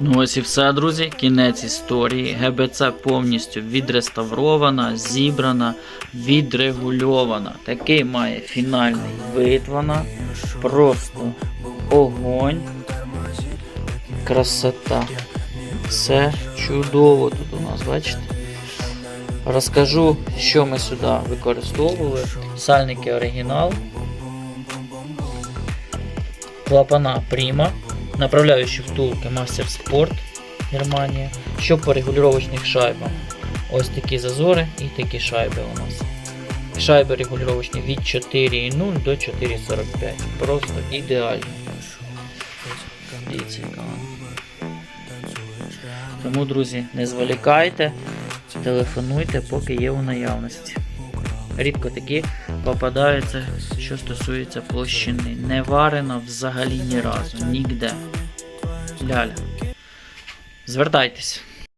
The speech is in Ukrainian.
Ну ось і все, друзі. Кінець історії. ГБЦ повністю відреставрована, зібрана, відрегульована. Такий має фінальний вид вона. Просто огонь. Красота. Все чудово тут у нас, бачите? Розкажу, що ми сюди використовували. Сальники оригінал. Клапана Prima. Направляючі втулки Master Sport Германія. Що по регулювачних шайбам? Ось такі зазори і такі шайби у нас. Шайби регулювачні від 4,0 до 4,45. Просто ідеально. Тому, друзі, не зволікайте, телефонуйте, поки є у наявності. Рідко такі попадаються, що стосується площини. Не варено взагалі ні разу, ніде. Ляля. Звертайтеся.